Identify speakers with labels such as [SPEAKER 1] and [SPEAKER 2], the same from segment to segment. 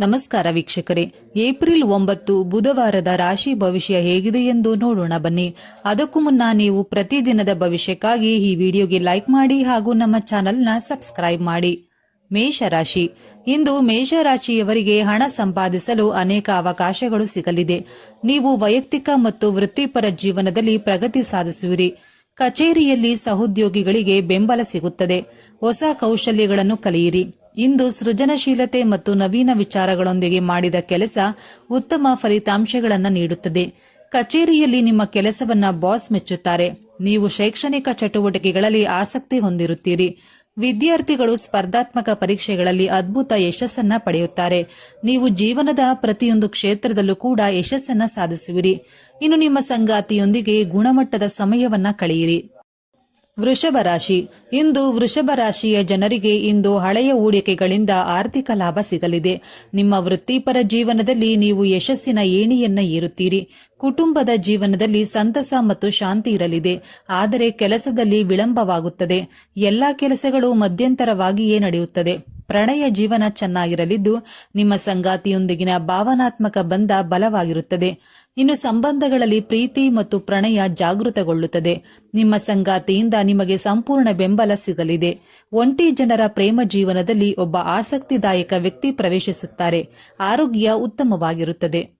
[SPEAKER 1] ನಮಸ್ಕಾರ ವೀಕ್ಷಕರೇ. ಏಪ್ರಿಲ್ ಒಂಬತ್ತು ಬುಧವಾರದ ರಾಶಿ ಭವಿಷ್ಯ ಹೇಗಿದೆ ಎಂದು ನೋಡೋಣ ಬನ್ನಿ. ಅದಕ್ಕೂ ಮುನ್ನ ನೀವು ಪ್ರತಿದಿನದ ಭವಿಷ್ಯಕ್ಕಾಗಿ ಈ ವಿಡಿಯೋಗೆ ಲೈಕ್ ಮಾಡಿ ಹಾಗೂ ನಮ್ಮ ಚಾನೆಲ್ನ ಸಬ್ಸ್ಕ್ರೈಬ್ ಮಾಡಿ. ಮೇಷರಾಶಿ. ಇಂದು ಮೇಷರಾಶಿಯವರಿಗೆ ಹಣ ಸಂಪಾದಿಸಲು ಅನೇಕ ಅವಕಾಶಗಳು ಸಿಗಲಿದೆ. ನೀವು ವೈಯಕ್ತಿಕ ಮತ್ತು ವೃತ್ತಿಪರ ಜೀವನದಲ್ಲಿ ಪ್ರಗತಿ ಸಾಧಿಸುವಿರಿ. ಕಚೇರಿಯಲ್ಲಿ ಸಹೋದ್ಯೋಗಿಗಳಿಗೆ ಬೆಂಬಲ ಸಿಗುತ್ತದೆ. ಹೊಸ ಕೌಶಲ್ಯಗಳನ್ನು ಕಲಿಯಿರಿ. ಇಂದು ಸೃಜನಶೀಲತೆ ಮತ್ತು ನವೀನ ವಿಚಾರಗಳೊಂದಿಗೆ ಮಾಡಿದ ಕೆಲಸ ಉತ್ತಮ ಫಲಿತಾಂಶಗಳನ್ನು ನೀಡುತ್ತದೆ. ಕಚೇರಿಯಲ್ಲಿ ನಿಮ್ಮ ಕೆಲಸವನ್ನ ಬಾಸ್ ಮೆಚ್ಚುತ್ತಾರೆ. ನೀವು ಶೈಕ್ಷಣಿಕ ಚಟುವಟಿಕೆಗಳಲ್ಲಿ ಆಸಕ್ತಿ ಹೊಂದಿರುತ್ತೀರಿ. ವಿದ್ಯಾರ್ಥಿಗಳು ಸ್ಪರ್ಧಾತ್ಮಕ ಪರೀಕ್ಷೆಗಳಲ್ಲಿ ಅದ್ಭುತ ಯಶಸ್ಸನ್ನ ಪಡೆಯುತ್ತಾರೆ. ನೀವು ಜೀವನದ ಪ್ರತಿಯೊಂದು ಕ್ಷೇತ್ರದಲ್ಲೂ ಕೂಡ ಯಶಸ್ಸನ್ನ ಸಾಧಿಸುವಿರಿ. ಇನ್ನು ನಿಮ್ಮ ಸಂಗಾತಿಯೊಂದಿಗೆ ಗುಣಮಟ್ಟದ ಸಮಯವನ್ನ ಕಳೆಯಿರಿ. ವೃಷಭ ರಾಶಿ. ಇಂದು ವೃಷಭ ರಾಶಿಯ ಜನರಿಗೆ ಇಂದು ಹಳೆಯ ಹೂಡಿಕೆಗಳಿಂದ ಆರ್ಥಿಕ ಲಾಭ ಸಿಗಲಿದೆ. ನಿಮ್ಮ ವೃತ್ತಿಪರ ಜೀವನದಲ್ಲಿ ನೀವು ಯಶಸ್ಸಿನ ಏಣಿಯನ್ನ ಏರುತ್ತೀರಿ. ಕುಟುಂಬದ ಜೀವನದಲ್ಲಿ ಸಂತಸ ಮತ್ತು ಶಾಂತಿ ಇರಲಿದೆ. ಆದರೆ ಕೆಲಸದಲ್ಲಿ ವಿಳಂಬವಾಗುತ್ತದೆ. ಎಲ್ಲಾ ಕೆಲಸಗಳು ಮಧ್ಯಂತರವಾಗಿಯೇ ನಡೆಯುತ್ತದೆ. ಪ್ರಣಯ ಜೀವನ ಚೆನ್ನಾಗಿರಲಿದ್ದು ನಿಮ್ಮ ಸಂಗಾತಿಯೊಂದಿಗಿನ ಭಾವನಾತ್ಮಕ ಬಂಧ ಬಲವಾಗಿರುತ್ತದೆ. ಇನ್ನು ಸಂಬಂಧಗಳಲ್ಲಿ ಪ್ರೀತಿ ಮತ್ತು ಪ್ರಣಯ ಜಾಗೃತಗೊಳ್ಳುತ್ತದೆ. ನಿಮ್ಮ ಸಂಗಾತಿಯಿಂದ ನಿಮಗೆ ಸಂಪೂರ್ಣ ಬೆಂಬಲ ಸಿಗಲಿದೆ. ಒಂಟಿ ಜನರ ಪ್ರೇಮ ಜೀವನದಲ್ಲಿ ಒಬ್ಬ ಆಸಕ್ತಿದಾಯಕ ವ್ಯಕ್ತಿ ಪ್ರವೇಶಿಸುತ್ತಾರೆ. ಆರೋಗ್ಯ ಉತ್ತಮವಾಗಿರುತ್ತದೆ.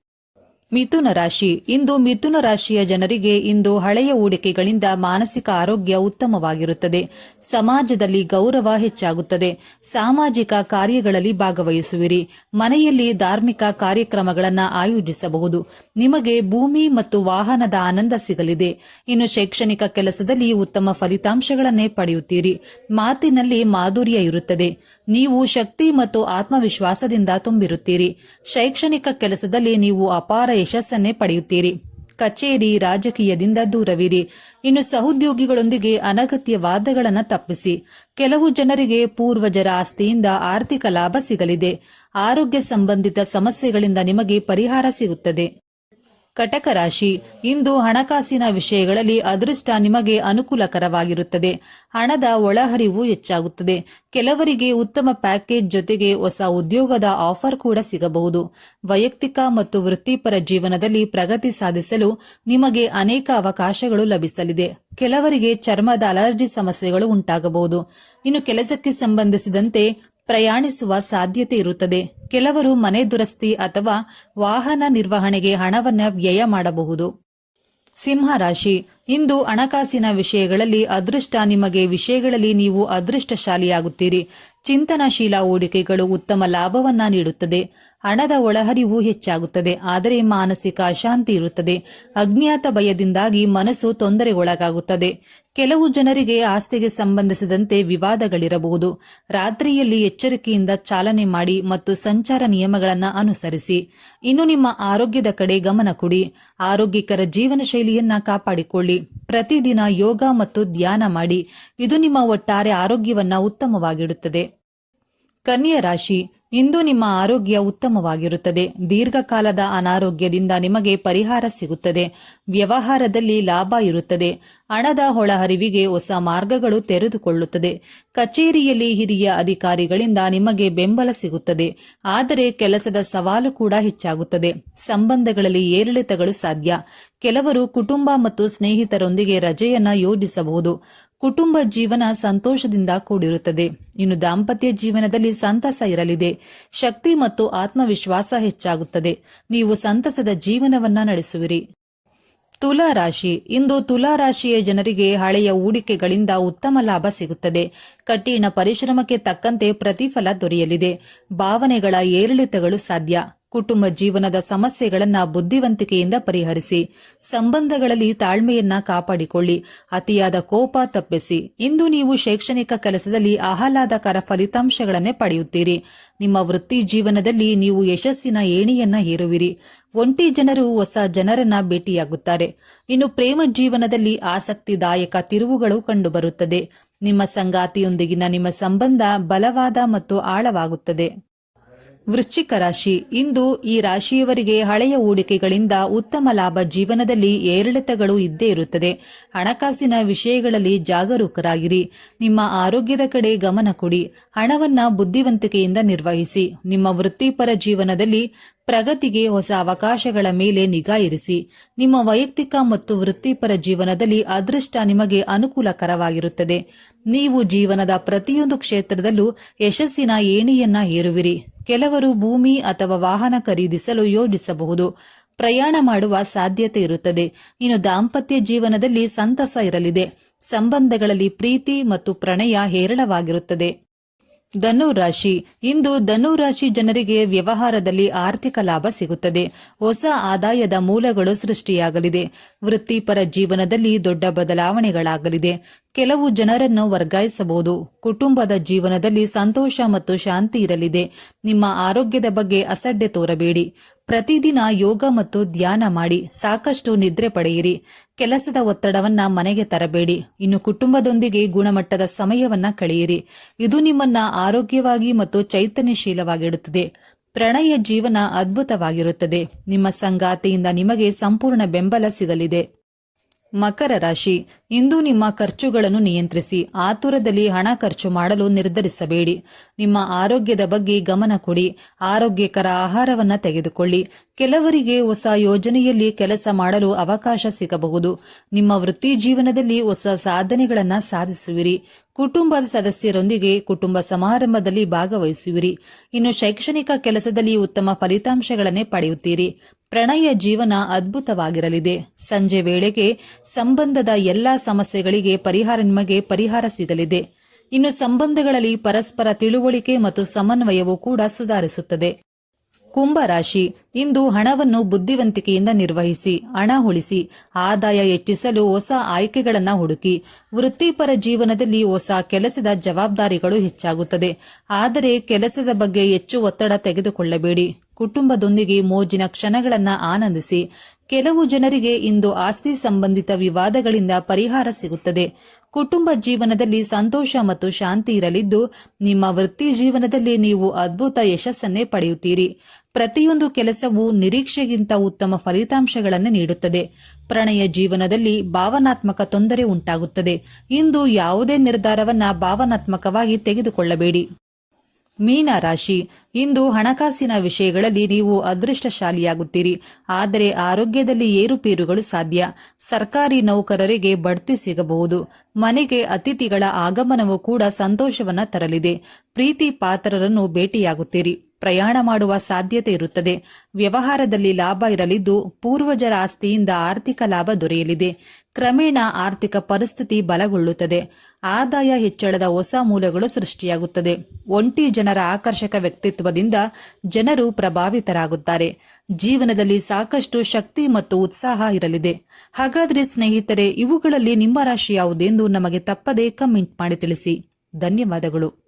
[SPEAKER 1] ಮಿಥುನ ರಾಶಿ. ಇಂದು ಮಿಥುನ ರಾಶಿಯ ಜನರಿಗೆ ಇಂದು ಹಳೆಯ ಹೂಡಿಕೆಗಳಿಂದ ಮಾನಸಿಕ ಆರೋಗ್ಯ ಉತ್ತಮವಾಗಿರುತ್ತದೆ. ಸಮಾಜದಲ್ಲಿ ಗೌರವ ಹೆಚ್ಚಾಗುತ್ತದೆ. ಸಾಮಾಜಿಕ ಕಾರ್ಯಗಳಲ್ಲಿ ಭಾಗವಹಿಸುವಿರಿ. ಮನೆಯಲ್ಲಿ ಧಾರ್ಮಿಕ ಕಾರ್ಯಕ್ರಮಗಳನ್ನು ಆಯೋಜಿಸಬಹುದು. ನಿಮಗೆ ಭೂಮಿ ಮತ್ತು ವಾಹನದ ಆನಂದ ಸಿಗಲಿದೆ. ಇನ್ನು ಶೈಕ್ಷಣಿಕ ಕೆಲಸದಲ್ಲಿ ಉತ್ತಮ ಫಲಿತಾಂಶಗಳನ್ನೇ ಪಡೆಯುತ್ತೀರಿ. ಮಾತಿನಲ್ಲಿ ಮಾಧುರ್ಯ ಇರುತ್ತದೆ. ನೀವು ಶಕ್ತಿ ಮತ್ತು ಆತ್ಮವಿಶ್ವಾಸದಿಂದ ತುಂಬಿರುತ್ತೀರಿ. ಶೈಕ್ಷಣಿಕ ಕೆಲಸದಲ್ಲಿ ನೀವು ಅಪಾರ ಯಶಸ್ಸನ್ನೇ ಪಡೆಯುತ್ತೀರಿ. ಕಚೇರಿ ರಾಜಕೀಯದಿಂದ ದೂರವಿರಿ. ಇನ್ನು ಸಹೋದ್ಯೋಗಿಗಳೊಂದಿಗೆ ಅನಗತ್ಯ ವಾದಗಳನ್ನು ತಪ್ಪಿಸಿ. ಕೆಲವು ಜನರಿಗೆ ಪೂರ್ವಜರ ಆಸ್ತಿಯಿಂದ ಆರ್ಥಿಕ ಲಾಭ ಸಿಗಲಿದೆ. ಆರೋಗ್ಯ ಸಂಬಂಧಿತ ಸಮಸ್ಯೆಗಳಿಂದ ನಿಮಗೆ ಪರಿಹಾರ ಸಿಗುತ್ತದೆ. ಕಟಕ ರಾಶಿ. ಇಂದು ಹಣಕಾಸಿನ ವಿಷಯಗಳಲ್ಲಿ ಅದೃಷ್ಟ ನಿಮಗೆ ಅನುಕೂಲಕರವಾಗಿರುತ್ತದೆ. ಹಣದ ಒಳಹರಿವು ಹೆಚ್ಚಾಗುತ್ತದೆ. ಕೆಲವರಿಗೆ ಉತ್ತಮ ಪ್ಯಾಕೇಜ್ ಜೊತೆಗೆ ಹೊಸ ಉದ್ಯೋಗದ ಆಫರ್ ಕೂಡ ಸಿಗಬಹುದು. ವೈಯಕ್ತಿಕ ಮತ್ತು ವೃತ್ತಿಪರ ಜೀವನದಲ್ಲಿ ಪ್ರಗತಿ ಸಾಧಿಸಲು ನಿಮಗೆ ಅನೇಕ ಅವಕಾಶಗಳು ಲಭಿಸಲಿದೆ. ಕೆಲವರಿಗೆ ಚರ್ಮದ ಅಲರ್ಜಿ ಸಮಸ್ಯೆಗಳು ಉಂಟಾಗಬಹುದು. ಇನ್ನು ಕೆಲಸಕ್ಕೆ ಸಂಬಂಧಿಸಿದಂತೆ ಪ್ರಯಾಣಿಸುವ ಸಾಧ್ಯತೆ ಇರುತ್ತದೆ. ಕೆಲವರು ಮನೆ ದುರಸ್ತಿ ಅಥವಾ ವಾಹನ ನಿರ್ವಹಣೆಗೆ ಹಣವನ್ನು ವ್ಯಯ ಮಾಡಬಹುದು. ಸಿಂಹ ರಾಶಿ. ಇಂದು ಹಣಕಾಸಿನ ವಿಷಯಗಳಲ್ಲಿ ಅದೃಷ್ಟ ನಿಮಗೆ ವಿಷಯಗಳಲ್ಲಿ ನೀವು ಅದೃಷ್ಟಶಾಲಿಯಾಗುತ್ತೀರಿ. ಚಿಂತನಶೀಲ ಹೂಡಿಕೆಗಳು ಉತ್ತಮ ಲಾಭವನ್ನ ನೀಡುತ್ತದೆ. ಹಣದ ಒಳಹರಿವು ಹೆಚ್ಚಾಗುತ್ತದೆ, ಆದರೆ ಮಾನಸಿಕ ಅಶಾಂತಿ ಇರುತ್ತದೆ. ಅಜ್ಞಾತ ಭಯದಿಂದಾಗಿ ಮನಸ್ಸು ತೊಂದರೆಗೊಳಗಾಗುತ್ತದೆ. ಕೆಲವು ಜನರಿಗೆ ಆಸ್ತಿಗೆ ಸಂಬಂಧಿಸಿದಂತೆ ವಿವಾದಗಳಿರಬಹುದು. ರಾತ್ರಿಯಲ್ಲಿ ಎಚ್ಚರಿಕೆಯಿಂದ ಚಾಲನೆ ಮಾಡಿ ಮತ್ತು ಸಂಚಾರ ನಿಯಮಗಳನ್ನು ಅನುಸರಿಸಿ. ಇನ್ನು ನಿಮ್ಮ ಆರೋಗ್ಯದ ಕಡೆ ಗಮನ ಕೊಡಿ. ಆರೋಗ್ಯಕರ ಜೀವನ ಶೈಲಿಯನ್ನ ಕಾಪಾಡಿಕೊಳ್ಳಿ. ಪ್ರತಿದಿನ ಯೋಗ ಮತ್ತು ಧ್ಯಾನ ಮಾಡಿ. ಇದು ನಿಮ್ಮ ಒಟ್ಟಾರೆ ಆರೋಗ್ಯವನ್ನ ಉತ್ತಮವಾಗಿಡುತ್ತದೆ. ಕನ್ಯಾ ರಾಶಿ. ಇಂದು ನಿಮ್ಮ ಆರೋಗ್ಯ ಉತ್ತಮವಾಗಿರುತ್ತದೆ. ದೀರ್ಘಕಾಲದ ಅನಾರೋಗ್ಯದಿಂದ ನಿಮಗೆ ಪರಿಹಾರ ಸಿಗುತ್ತದೆ. ವ್ಯವಹಾರದಲ್ಲಿ ಲಾಭ ಇರುತ್ತದೆ. ಹಣದ ಒಳಹರಿವಿಗೆ ಹೊಸ ಮಾರ್ಗಗಳು ತೆರೆದುಕೊಳ್ಳುತ್ತದೆ. ಕಚೇರಿಯಲ್ಲಿ ಹಿರಿಯ ಅಧಿಕಾರಿಗಳಿಂದ ನಿಮಗೆ ಬೆಂಬಲ ಸಿಗುತ್ತದೆ. ಆದರೆ ಕೆಲಸದ ಸವಾಲು ಕೂಡ ಹೆಚ್ಚಾಗುತ್ತದೆ. ಸಂಬಂಧಗಳಲ್ಲಿ ಏರಿಳಿತಗಳು ಸಾಧ್ಯ. ಕೆಲವರು ಕುಟುಂಬ ಮತ್ತು ಸ್ನೇಹಿತರೊಂದಿಗೆ ರಜೆಯನ್ನ ಯೋಜಿಸಬಹುದು. ಕುಟುಂಬ ಜೀವನ ಸಂತೋಷದಿಂದ ಕೂಡಿರುತ್ತದೆ. ಇನ್ನು ದಾಂಪತ್ಯ ಜೀವನದಲ್ಲಿ ಸಂತಸ ಇರಲಿದೆ. ಶಕ್ತಿ ಮತ್ತು ಆತ್ಮವಿಶ್ವಾಸ ಹೆಚ್ಚಾಗುತ್ತದೆ. ನೀವು ಸಂತಸದ ಜೀವನವನ್ನ ನಡೆಸುವಿರಿ. ತುಲಾ ರಾಶಿ. ಇಂದು ತುಲಾ ರಾಶಿಯ ಜನರಿಗೆ ಹಳೆಯ ಹೂಡಿಕೆಗಳಿಂದ ಉತ್ತಮ ಲಾಭ ಸಿಗುತ್ತದೆ. ಕಠಿಣ ಪರಿಶ್ರಮಕ್ಕೆ ತಕ್ಕಂತೆ ಪ್ರತಿಫಲ ದೊರೆಯಲಿದೆ. ಭಾವನೆಗಳ ಏರಿಳಿತಗಳು ಸಾಧ್ಯ. ಕುಟುಂಬ ಜೀವನದ ಸಮಸ್ಯೆಗಳನ್ನ ಬುದ್ಧಿವಂತಿಕೆಯಿಂದ ಪರಿಹರಿಸಿ, ಸಂಬಂಧಗಳಲ್ಲಿ ತಾಳ್ಮೆಯನ್ನ ಕಾಪಾಡಿಕೊಳ್ಳಿ, ಅತಿಯಾದ ಕೋಪ ತಪ್ಪಿಸಿ. ಇಂದು ನೀವು ಶೈಕ್ಷಣಿಕ ಕೆಲಸದಲ್ಲಿ ಆಹ್ಲಾದಕರ ಫಲಿತಾಂಶಗಳನ್ನೇ ಪಡೆಯುತ್ತೀರಿ. ನಿಮ್ಮ ವೃತ್ತಿ ಜೀವನದಲ್ಲಿ ನೀವು ಯಶಸ್ಸಿನ ಏಣಿಯನ್ನ ಹೇರುವಿರಿ. ಒಂಟಿ ಜನರು ಹೊಸ ಜನರನ್ನ ಭೇಟಿಯಾಗುತ್ತಾರೆ. ಇನ್ನು ಪ್ರೇಮ ಜೀವನದಲ್ಲಿ ಆಸಕ್ತಿದಾಯಕ ತಿರುವುಗಳು ಕಂಡುಬರುತ್ತದೆ. ನಿಮ್ಮ ಸಂಗಾತಿಯೊಂದಿಗಿನ ನಿಮ್ಮ ಸಂಬಂಧ ಬಲವಾದ ಮತ್ತು ಆಳವಾಗುತ್ತದೆ. ವೃಶ್ಚಿಕ ರಾಶಿ. ಇಂದು ಈ ರಾಶಿಯವರಿಗೆ ಹಳೆಯ ಹೂಡಿಕೆಗಳಿಂದ ಉತ್ತಮ ಲಾಭ ಜೀವನದಲ್ಲಿ ಏರಿಳಿತಗಳು ಇದ್ದೇ ಇರುತ್ತದೆ. ಹಣಕಾಸಿನ ವಿಷಯಗಳಲ್ಲಿ ಜಾಗರೂಕರಾಗಿರಿ. ನಿಮ್ಮ ಆರೋಗ್ಯದ ಕಡೆ ಗಮನ ಕೊಡಿ. ಹಣವನ್ನ ಬುದ್ಧಿವಂತಿಕೆಯಿಂದ ನಿರ್ವಹಿಸಿ. ನಿಮ್ಮ ವೃತ್ತಿಪರ ಜೀವನದಲ್ಲಿ ಪ್ರಗತಿಗೆ ಹೊಸ ಅವಕಾಶಗಳ ಮೇಲೆ ನಿಗಾ ಇರಿಸಿ. ನಿಮ್ಮ ವೈಯಕ್ತಿಕ ಮತ್ತು ವೃತ್ತಿಪರ ಜೀವನದಲ್ಲಿ ಅದೃಷ್ಟ ನಿಮಗೆ ಅನುಕೂಲಕರವಾಗಿರುತ್ತದೆ. ನೀವು ಜೀವನದ ಪ್ರತಿಯೊಂದು ಕ್ಷೇತ್ರದಲ್ಲೂ ಯಶಸ್ಸಿನ ಏಣಿಯನ್ನ ಏರುವಿರಿ. ಕೆಲವರು ಭೂಮಿ ಅಥವಾ ವಾಹನ ಖರೀದಿಸಲು ಯೋಜಿಸಬಹುದು. ಪ್ರಯಾಣ ಮಾಡುವ ಸಾಧ್ಯತೆ ಇರುತ್ತದೆ. ಇನ್ನು ದಾಂಪತ್ಯ ಜೀವನದಲ್ಲಿ ಸಂತಸ ಇರಲಿದೆ. ಸಂಬಂಧಗಳಲ್ಲಿ ಪ್ರೀತಿ ಮತ್ತು ಪ್ರಣಯ ಹೇರಳವಾಗಿರುತ್ತದೆ. ಧನು ರಾಶಿ ಇಂದು ಧನು ರಾಶಿ ಜನರಿಗೆ ವ್ಯವಹಾರದಲ್ಲಿ ಆರ್ಥಿಕ ಲಾಭ ಸಿಗುತ್ತದೆ. ಹೊಸ ಆದಾಯದ ಮೂಲಗಳು ಸೃಷ್ಟಿಯಾಗಲಿದೆ. ವೃತ್ತಿಪರ ಜೀವನದಲ್ಲಿ ದೊಡ್ಡ ಬದಲಾವಣೆಗಳಾಗಲಿದೆ. ಕೆಲವು ಜನರನ್ನು ವರ್ಗಾಯಿಸಬಹುದು. ಕುಟುಂಬದ ಜೀವನದಲ್ಲಿ ಸಂತೋಷ ಮತ್ತು ಶಾಂತಿ ಇರಲಿದೆ. ನಿಮ್ಮ ಆರೋಗ್ಯದ ಬಗ್ಗೆ ಅಸಡ್ಡೆ ತೋರಬೇಡಿ. ಪ್ರತಿದಿನ ಯೋಗ ಮತ್ತು ಧ್ಯಾನ ಮಾಡಿ. ಸಾಕಷ್ಟು ನಿದ್ರೆ ಪಡೆಯಿರಿ. ಕೆಲಸದ ಒತ್ತಡವನ್ನ ಮನೆಗೆ ತರಬೇಡಿ. ಇನ್ನು ಕುಟುಂಬದೊಂದಿಗೆ ಗುಣಮಟ್ಟದ ಸಮಯವನ್ನ ಕಳೆಯಿರಿ. ಇದು ನಿಮ್ಮನ್ನ ಆರೋಗ್ಯವಾಗಿ ಮತ್ತು ಚೈತನ್ಯಶೀಲವಾಗಿಡುತ್ತದೆ. ಪ್ರಣಯ ಜೀವನ ಅದ್ಭುತವಾಗಿರುತ್ತದೆ. ನಿಮ್ಮ ಸಂಗಾತಿಯಿಂದ ನಿಮಗೆ ಸಂಪೂರ್ಣ ಬೆಂಬಲ ಸಿಗಲಿದೆ. ಮಕರ ರಾಶಿ. ಇಂದು ನಿಮ್ಮ ಖರ್ಚುಗಳನ್ನು ನಿಯಂತ್ರಿಸಿ, ಆತುರದಲ್ಲಿ ಹಣ ಖರ್ಚು ಮಾಡಲು ನಿರ್ಧರಿಸಬೇಡಿ. ನಿಮ್ಮ ಆರೋಗ್ಯದ ಬಗ್ಗೆ ಗಮನ ಕೊಡಿ, ಆರೋಗ್ಯಕರ ಆಹಾರವನ್ನು ತೆಗೆದುಕೊಳ್ಳಿ. ಕೆಲವರಿಗೆ ಹೊಸ ಯೋಜನೆಯಲ್ಲಿ ಕೆಲಸ ಮಾಡಲು ಅವಕಾಶ ಸಿಗಬಹುದು. ನಿಮ್ಮ ವೃತ್ತಿ ಜೀವನದಲ್ಲಿ ಹೊಸ ಸಾಧನೆಗಳನ್ನು ಸಾಧಿಸುವಿರಿ. ಕುಟುಂಬದ ಸದಸ್ಯರೊಂದಿಗೆ ಕುಟುಂಬ ಸಮಾರಂಭದಲ್ಲಿ ಭಾಗವಹಿಸುವಿರಿ. ಇನ್ನು ಶೈಕ್ಷಣಿಕ ಕೆಲಸದಲ್ಲಿ ಉತ್ತಮ ಫಲಿತಾಂಶಗಳನ್ನೇ ಪಡೆಯುತ್ತೀರಿ. ಪ್ರಣಯ ಜೀವನ ಅದ್ಭುತವಾಗಿರಲಿದೆ. ಸಂಜೆ ವೇಳೆಗೆ ಸಂಬಂಧದ ಎಲ್ಲಾ ಸಮಸ್ಯೆಗಳಿಗೆ ಪರಿಹಾರ ನಿಮಗೆ ಪರಿಹಾರ ಸಿಗಲಿದೆ. ಇನ್ನು ಸಂಬಂಧಗಳಲ್ಲಿ ಪರಸ್ಪರ ತಿಳುವಳಿಕೆ ಮತ್ತು ಸಮನ್ವಯವೂ ಕೂಡ ಸುಧಾರಿಸುತ್ತದೆ. ಕುಂಭರಾಶಿ ಇಂದು ಹಣವನ್ನು ಬುದ್ಧಿವಂತಿಕೆಯಿಂದ ನಿರ್ವಹಿಸಿ, ಹಣ ಉಳಿಸಿ, ಆದಾಯ ಹೆಚ್ಚಿಸಲು ಹೊಸ ಆಯ್ಕೆಗಳನ್ನು ಹುಡುಕಿ, ವೃತ್ತಿಪರ ಜೀವನದಲ್ಲಿ ಹೊಸ ಕೆಲಸದ ಜವಾಬ್ದಾರಿಗಳು ಹೆಚ್ಚಾಗುತ್ತದೆ. ಆದರೆ ಕೆಲಸದ ಬಗ್ಗೆ ಹೆಚ್ಚು ಒತ್ತಡ ತೆಗೆದುಕೊಳ್ಳಬೇಡಿ. ಕುಟುಂಬದೊಂದಿಗೆ ಮೋಜಿನ ಕ್ಷಣಗಳನ್ನು ಆನಂದಿಸಿ ಕೆಲವು ಜನರಿಗೆ ಇಂದು ಆಸ್ತಿ ಸಂಬಂಧಿತ ವಿವಾದಗಳಿಂದ ಪರಿಹಾರ ಸಿಗುತ್ತದೆ. ಕುಟುಂಬ ಜೀವನದಲ್ಲಿ ಸಂತೋಷ ಮತ್ತು ಶಾಂತಿ ಇರಲಿದ್ದು, ನಿಮ್ಮ ವೃತ್ತಿ ಜೀವನದಲ್ಲಿ ನೀವು ಅದ್ಭುತ ಯಶಸ್ಸನ್ನೇ ಪಡೆಯುತ್ತೀರಿ. ಪ್ರತಿಯೊಂದು ಕೆಲಸವು ನಿರೀಕ್ಷೆಗಿಂತ ಉತ್ತಮ ಫಲಿತಾಂಶಗಳನ್ನು ನೀಡುತ್ತದೆ. ಪ್ರಣಯ ಜೀವನದಲ್ಲಿ ಭಾವನಾತ್ಮಕ ತೊಂದರೆ ಉಂಟಾಗುತ್ತದೆ. ಇಂದು ಯಾವುದೇ ನಿರ್ಧಾರವನ್ನ ಭಾವನಾತ್ಮಕವಾಗಿ ತೆಗೆದುಕೊಳ್ಳಬೇಡಿ. ಮೀನ ರಾಶಿ, ಇಂದು ಹಣಕಾಸಿನ ವಿಷಯಗಳಲ್ಲಿ ನೀವು ಅದೃಷ್ಟಶಾಲಿಯಾಗುತ್ತೀರಿ. ಆದರೆ ಆರೋಗ್ಯದಲ್ಲಿ ಏರುಪೇರುಗಳು ಸಾಧ್ಯ. ಸರ್ಕಾರಿ ನೌಕರರಿಗೆ ಬಡ್ತಿ ಸಿಗಬಹುದು. ಮನೆಗೆ ಅತಿಥಿಗಳ ಆಗಮನವು ಕೂಡ ಸಂತೋಷವನ್ನ ತರಲಿದೆ. ಪ್ರೀತಿ ಪಾತ್ರರನ್ನು ಭೇಟಿಯಾಗುತ್ತೀರಿ. ಪ್ರಯಾಣ ಮಾಡುವ ಸಾಧ್ಯತೆ ಇರುತ್ತದೆ. ವ್ಯವಹಾರದಲ್ಲಿ ಲಾಭ ಇರಲಿದ್ದು, ಪೂರ್ವಜರ ಆಸ್ತಿಯಿಂದ ಆರ್ಥಿಕ ಲಾಭ ದೊರೆಯಲಿದೆ. ಕ್ರಮೇಣ ಆರ್ಥಿಕ ಪರಿಸ್ಥಿತಿ ಬಲಗೊಳ್ಳುತ್ತದೆ. ಆದಾಯ ಹೆಚ್ಚಳದ ಹೊಸ ಮೂಲಗಳು ಸೃಷ್ಟಿಯಾಗುತ್ತದೆ. ಒಂಟಿ ಜನರ ಆಕರ್ಷಕ ವ್ಯಕ್ತಿತ್ವದಿಂದ ಜನರು ಪ್ರಭಾವಿತರಾಗುತ್ತಾರೆ. ಜೀವನದಲ್ಲಿ ಸಾಕಷ್ಟು ಶಕ್ತಿ ಮತ್ತು ಉತ್ಸಾಹ ಇರಲಿದೆ. ಹಾಗಾದ್ರೆ ಸ್ನೇಹಿತರೆ, ಇವುಗಳಲ್ಲಿ ನಿಮ್ಮ ರಾಶಿ ಯಾವುದೆಂದು ನಮಗೆ ತಪ್ಪದೇ ಕಮೆಂಟ್ ಮಾಡಿ ತಿಳಿಸಿ. ಧನ್ಯವಾದಗಳು.